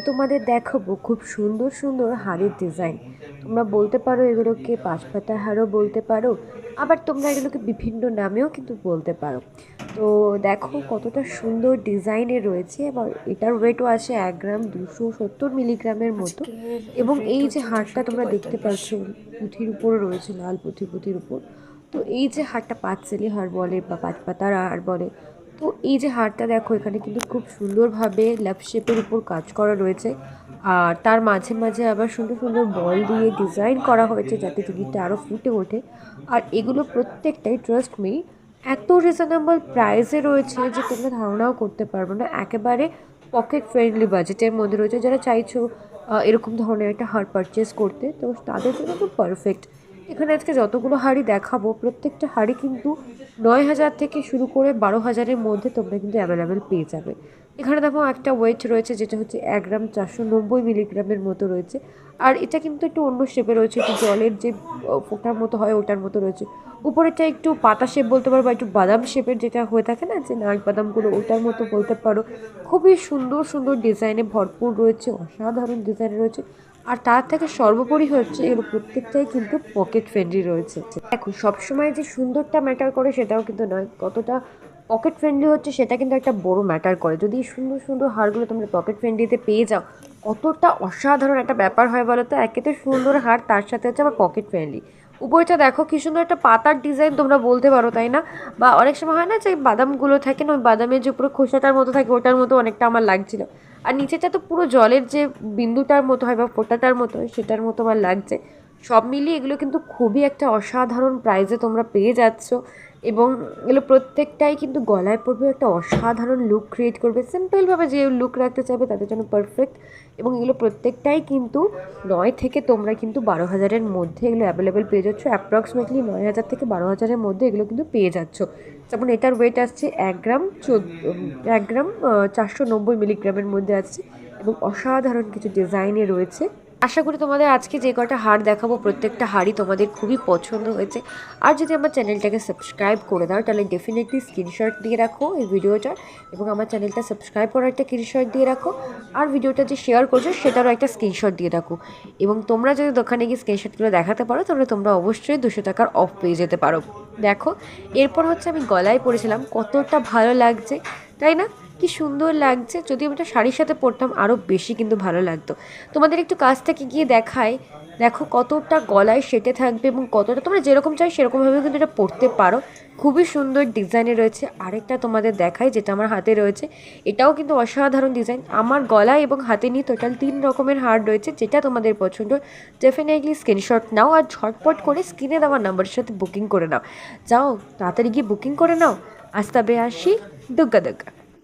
আজকে তোমাদের দেখাবো খুব সুন্দর সুন্দর হাড়ির ডিজাইন তোমরা বলতে পারো এগুলোকে পাঁচ পাতার হারও বলতে পারো আবার তোমরা এগুলোকে বিভিন্ন নামেও কিন্তু বলতে পারো। তো দেখো কতটা সুন্দর ডিজাইনে রয়েছে এবং এটার ওয়েটও আছে এক গ্রাম দুশো সত্তর মিলিগ্রামের মতো। এবং এই যে হারটা তোমরা দেখতে পাচ্ছ পুঁথির উপরে রয়েছে লাল পুঁথি পুঁথির উপর। তো এই যে হারটা পাঁচশেলি হার বলে বা পাঁচ পাতার হার বলে তো এই যে হারটা দেখো, এখানে কিন্তু খুব সুন্দরভাবে লাভ শেপের উপর কাজ করা রয়েছে। আর তার মাঝে মাঝে আবার সুন্দর সুন্দর বল দিয়ে ডিজাইন করা হয়েছে যাতে টিকিটটা আরও ফুটে ওঠে। আর এগুলো প্রত্যেকটাই ট্রাস্ট মি এত রিজনেবল প্রাইসে রয়েছে যে তোমরা ধারণাও করতে পারব না। একেবারে পকেট ফ্রেন্ডলি বাজেটের মধ্যে রয়েছে। যারা চাইছো এরকম ধরনের একটা হার পারচেস করতে, তো তাদের জন্য তো পারফেক্ট এখানে আজকে যতগুলো হাড়ি দেখাবো, প্রত্যেকটা হাড়ি কিন্তু নয় হাজার থেকে শুরু করে বারো হাজারের মধ্যে তোমরা কিন্তু অ্যাভেলেবেল পেয়ে যাবে। এখানে দেখো একটা ওয়েট রয়েছে, যেটা হচ্ছে এক গ্রাম চারশো নব্বই মিলিগ্রামের মতো রয়েছে। আর এটা কিন্তু একটু অন্য শেপে রয়েছে, একটু জলের যে ফোটার মতো হয় ওটার মতো রয়েছে। উপরেরটা একটু পাতা শেপ বলতে পারো বা একটু বাদাম শেপের যেটা হয়ে থাকে না, যে নাক বাদামগুলো ওটার মতো বলতে পারো। খুবই সুন্দর সুন্দর ডিজাইনে ভরপুর রয়েছে, অসাধারণ ডিজাইন রয়েছে। আর তার থেকে সর্বোপরি হচ্ছে এগুলো প্রত্যেকটাই কিন্তু পকেট ফ্রেন্ডলি রয়েছে। দেখো, সবসময় যে সুন্দরটা ম্যাটার করে সেটাও কিন্তু নয়। কতটা পকেট ফ্রেন্ডলি হচ্ছে সেটা কিন্তু একটা বড় ম্যাটার করে। যদি সুন্দর সুন্দর হারগুলো তোমরা পকেট ফ্রেন্ডলিতে পেয়ে যাও, কতটা অসাধারণ একটা ব্যাপার হয় বলো তো? একে তো সুন্দর হার, তার সাথে হচ্ছে আবার পকেট ফ্রেন্ডলি উপরটা দেখো, কি সুন্দর একটা পাতার ডিজাইন তোমরা বলতে পারো, তাই না? বা অনেক সময় হয় না যে বাদামগুলো থাকে না ওই বাদামের যে উপরে খোসাটার মতো থাকে, ওটার মতো অনেকটা আমার লাগছিল। আর নিচেটা তো পুরো জলের যে বিন্দুটার মতো হয় বা ফোটাটার মতো হয়, সেটার মতো আমার লাগছে। সব মিলিয়ে এগুলো কিন্তু খুবই একটা অসাধারণ প্রাইজে তোমরা পেয়ে যাচ্ছ। এবং এগুলো প্রত্যেকটাই কিন্তু গলায় পড়বে, একটা অসাধারণ লুক ক্রিয়েট করবে। সিম্পলভাবে যে লুক রাখতে চাইবে তাদের জন্য পারফেক্ট এবং এগুলো প্রত্যেকটাই কিন্তু নয় থেকে তোমরা কিন্তু বারো হাজারের মধ্যে এগুলো অ্যাভেলেবেল পেয়ে যাচ্ছ। অ্যাপ্রক্সিমেটলি নয় হাজার থেকে বারো হাজারের মধ্যে এগুলো কিন্তু পেয়ে যাচ্ছ। যেমন এটার ওয়েট আসছে এক গ্রাম চোদ্দ, এক গ্রাম চারশো নব্বই মিলিগ্রামের মধ্যে আসছে। এবং অসাধারণ কিছু ডিজাইনে রয়েছে। আশা করি তোমাদের আজকে যে কটা হার দেখাবো, প্রত্যেকটা হারই তোমাদের খুবই পছন্দ হয়েছে। আর যদি আমার চ্যানেলটাকে সাবস্ক্রাইব করে দাও, তাহলে ডেফিনেটলি স্ক্রিনশট দিয়ে রাখো এই ভিডিওটার, এবং আমার চ্যানেলটা সাবস্ক্রাইব করার একটা স্ক্রিনশট দিয়ে রাখো, আর ভিডিওটা যে শেয়ার করছ, সেটারও একটা স্ক্রিনশট দিয়ে রাখো। এবং তোমরা যদি দোকানে গিয়ে স্ক্রিনশটগুলো দেখাতে পারো, তাহলে তোমরা অবশ্যই দুশো টাকার অফ পেয়ে যেতে পারো। দেখো, এরপর হচ্ছে আমি গলায় পরেছিলাম, কতটা ভালো লাগছে, তাই না? কি সুন্দর লাগছে। যদি আমি এটা শাড়ির সাথে পরতাম আরও বেশি কিন্তু ভালো লাগতো। তোমাদের একটু কাছ থেকে গিয়ে দেখায় দেখো কতটা গলায় সেটে থাকবে এবং কতটা তোমরা যেরকম চাই সেরকমভাবে কিন্তু এটা পরতে পারো। খুবই সুন্দর ডিজাইনে রয়েছে। আরেকটা তোমাদের দেখায় যেটা আমার হাতে রয়েছে। এটাও কিন্তু অসাধারণ ডিজাইন। আমার গলায় এবং হাতে নিয়ে টোটাল তিন রকমের হার রয়েছে, যেটা তোমাদের পছন্দ। ডেফিনেটলি স্ক্রিনশট নাও আর ঝটপট করে স্ক্রিনে দেওয়া নাম্বারের সাথে বুকিং করে নাও। যাও, তাড়াতাড়ি গিয়ে বুকিং করে নাও। আজ তবে আসি। দুগ্গা দুগ্গা।